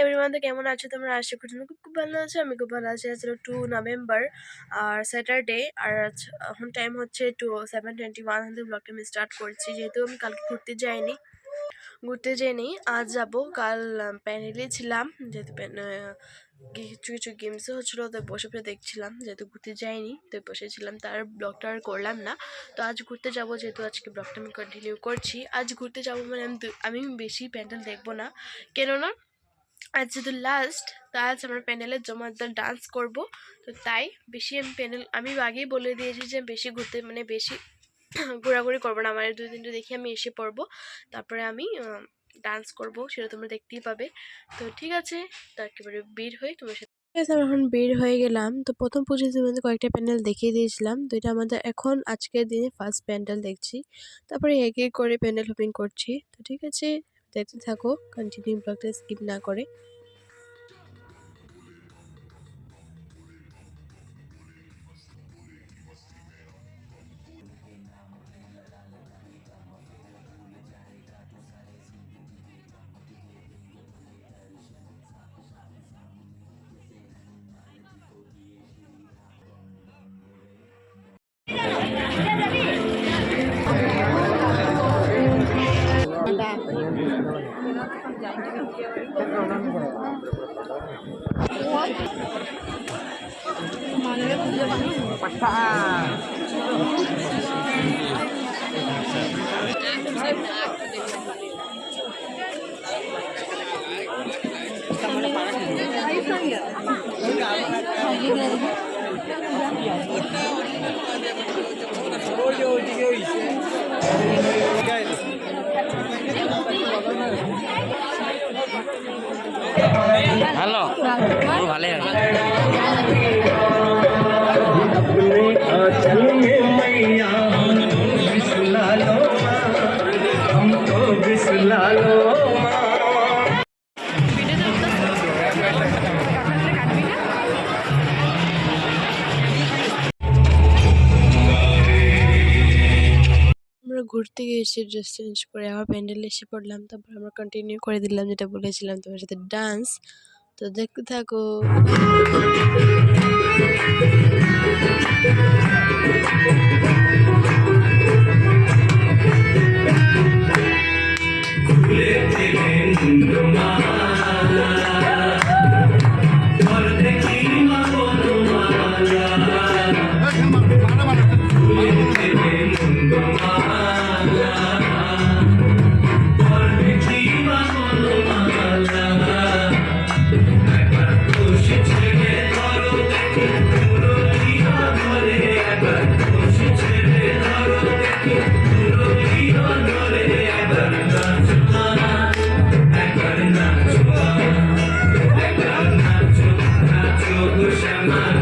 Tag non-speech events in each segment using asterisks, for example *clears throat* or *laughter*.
Everyone তো কেমন আছো তোমরা? আশা করি তোমরা খুব খুব ভালো আছো। আমি খুব ভালো আছি। আজ টু নভেম্বর আর স্যাটারডে আর এখন টাইম হচ্ছে টু সেভেন টোয়েন্টি ওয়ান হাতে ব্লগটা আমি স্টার্ট করছি। যেহেতু আমি কালকে ঘুরতে যাইনি ঘুরতে যাইনি, আজ যাব। কাল প্যানেলে ছিলাম, যেহেতু কিছু কিছু গেমসও হচ্ছিল, তো বসে বসে দেখছিলাম। যেহেতু ঘুরতে যাইনি, তো বসেছিলাম তার ব্লগটা আর করলাম না। তো আজ ঘুরতে যাব, যেহেতু আজকে ব্লগটা আমি কন্টিনিউ করছি। আজ ঘুরতে যাব মানে আমি আমি বেশি প্যান্ডেল দেখব না। কেননা আজ যেহেতু লাস্ট তো আজ আমরা প্যান্ডেলে জমাদার ডান্স করব, তো তাই বেশি আমি প্যান্ডেল আমি আগেই বলে দিয়েছি যে বেশি ঘুরতে মানে বেশি *clears throat* ঘোরাঘুরি করব না। আমার দুই তিনটে দেখে আমি এসে পড়ব, তারপরে আমি ডান্স করব, সেটা তোমরা দেখতেই পাবে। তো ঠিক আছে, তো একেবারে বের হয়ে তোমার সাথে আমরা এখন বের হয়ে গেলাম। তো প্রথম পুজোতে তোমাদের কয়েকটা প্যান্ডেল দেখিয়ে দিয়েছিলাম। তো এটা আমাদের এখন আজকের দিনে ফার্স্ট প্যান্ডেল দেখছি। তারপরে এক এক করে প্যান্ডেল হপিং করছি। তো ঠিক আছে দেখতে থাকো কন্টিনিউ ব্লগটা স্কিপ না করে। হ্যালো আমার হ্যালো ভালো আছে ঘুরতে গিয়েছি ড্রেস চেঞ্জ করে আবার প্যান্ডেল এসে পড়লাম, তারপর আমরা কন্টিনিউ করে দিলাম যেটা বলেছিলাম তোমার সাথে ডান্স তো দেখতে থাকো। my mind.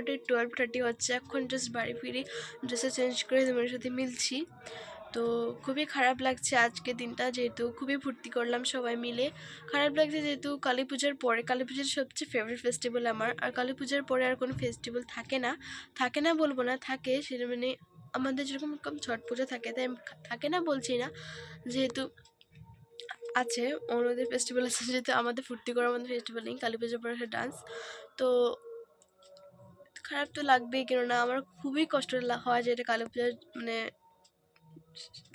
কাটা টুয়েলভ থার্টি হচ্ছে, এখন জাস্ট বাড়ি ফিরে ড্রেসে চেঞ্জ করে তোমার সাথে মিলছি। তো খুবই খারাপ লাগছে আজকে দিনটা, যেহেতু খুবই ফুর্তি করলাম সবাই মিলে। খারাপ লাগছে যেহেতু কালী পূজার পরে, কালী পূজার সবচেয়ে ফেভারিট ফেস্টিভ্যাল আমার। আর কালী পূজার পরে আর কোনো ফেস্টিভ্যাল থাকে না। থাকে না বলব না, থাকে, সেটা মানে আমাদের যেরকম কম ছট পুজো থাকে, তাই থাকে না বলছি না। যেহেতু আছে, অন্যদের ফেস্টিভ্যাল আছে, যেহেতু আমাদের ফুর্তি করার মধ্যে ফেস্টিভ্যাল নেই, কালী পুজোর পরে ডান্স তো খারাপ তো লাগবেই, কেননা আমার খুবই কষ্ট হয় যে এটা কালী পূজার মানে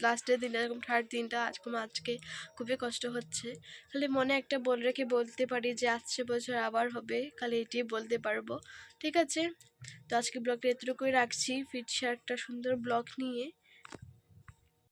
লাস্টের দিনটা, এরকম থার্ড দিনটা আজকে আজকে খুবই কষ্ট হচ্ছে। খালি মনে একটা বলে রেখে বলতে পারি যে আসছে বছর আবার হবে, খালি এটি বলতে পারব। ঠিক আছে? তো আজকে ব্লগটা এতটুকুই রাখছি। ফিরছে একটা সুন্দর ব্লগ নিয়ে।